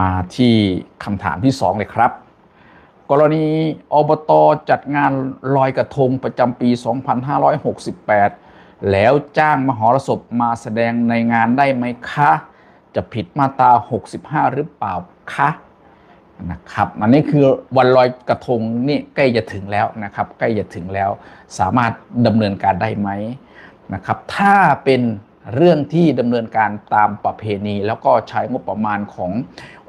มาที่คำถามที่สองเลยครับ กรณีอบตจัดงานลอยกระทงประจำปี 2568 แล้วจ้างมหรสพมาแสดงในงานได้ไหมคะ จะผิดมาตรา 65 หรือเปล่าคะนะครับอันนี้คือวันลอยกระทงนี่ใกล้จะถึงแล้วนะครับ ใกล้จะถึงแล้วสามารถดำเนินการได้ไหมนะครับ ถ้าเป็น เรื่องที่ดำเนินการตามประเพณี แล้วก็ใช้งบประมาณของ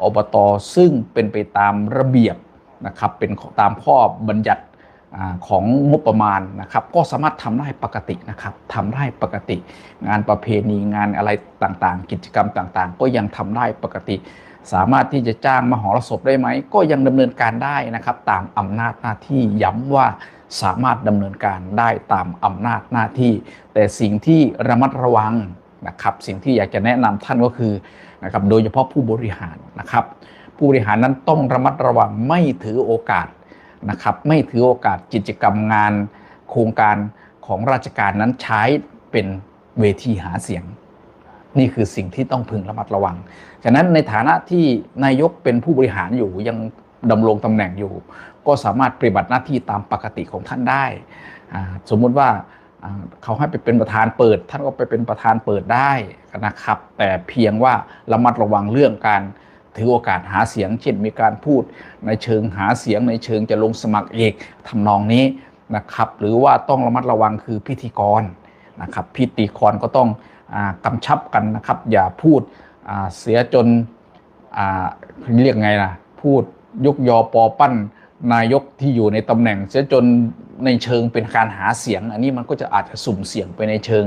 อบตซึ่งเป็นไปตามระเบียบนะครับเป็นตามข้อบัญญัติของงบประมาณนะครับ ก็สามารถทำได้ปกตินะครับทำได้ปกติ งานประเพณีงานอะไรต่างๆ กิจกรรมต่างๆ ก็ยังทำได้ปกติ สามารถที่จะจ้างมหรสพได้ไหม ก็ยังดำเนินการได้นะครับ ตามอำนาจหน้าที่ย้ำว่า สามารถดำเนินการได้ตามอำนาจหน้าที่ แต่สิ่งที่ระมัดระวังนะครับสิ่งที่อยากจะแนะนำท่านก็คือนะครับโดยเฉพาะผู้บริหารนะครับ ผู้บริหารนั้นต้องระมัดระวังไม่ถือโอกาสนะครับไม่ถือโอกาสกิจกรรมงาน โครงการของราชการนั้นใช้เป็นเวทีหาเสียง นี่คือสิ่งที่ต้องพึงระมัดระวัง ฉะนั้นในฐานะที่นายกเป็นผู้บริหารอยู่ยัง ดำรงตำแหน่งอยู่ ก็สามารถปฏิบัติหน้าที่ตามปกติของท่านได้ สมมุติว่าเขาให้ไปเป็นประธานเปิด ท่านก็ไปเป็นประธานเปิดได้นะครับ แต่เพียงว่าระมัดระวังเรื่องการถือโอกาสหาเสียง เช่นมีการพูดในเชิงหาเสียงในเชิงจะลงสมัครเอกทำนองนี้นะครับ หรือว่าต้องระมัดระวังคือพิธีกรนะครับ พิธีกรก็ต้องอากำชับกันนะครับ อย่าพูดเสียจนเรียกไงนะพูด ยกยอปอปั้นนายกที่อยู่ในตำแหน่งเสียจนในเชิงเป็นการหาเสียง อันนี้มันก็จะอาจจะสุ่มเสี่ยงไปในเชิง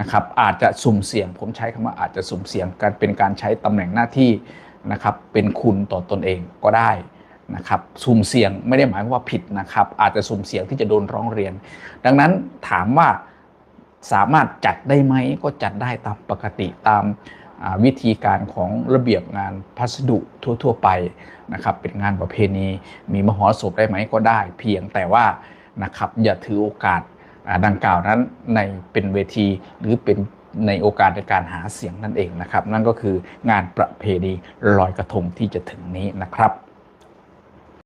นะครับ อาจจะสุ่มเสี่ยง ผมใช้คำว่าอาจจะสุ่มเสี่ยงการเป็นการใช้ตำแหน่งหน้าที่นะครับ เป็นคุณต่อตนเองก็ได้นะครับ สุ่มเสี่ยงไม่ได้หมายว่าผิดนะครับ อาจจะสุ่มเสี่ยงที่จะโดนร้องเรียน ดังนั้นถามว่าสามารถจัดได้ไหมก็จัดได้ตามปกติตาม วิธีการของระเบียบงานพัสดุทั่ว ๆ ไปนะครับเป็นงานประเพณีมีมหรสพได้ไหมก็ได้ เพียงแต่ว่านะครับอย่าถือโอกาสดังกล่าวนั้นในเป็นเวทีหรือเป็นในโอกาสในการหาเสียงนั่นเองนะครับ นั่นก็คืองานประเพณีลอยกระทงที่จะถึงนี้นะครับ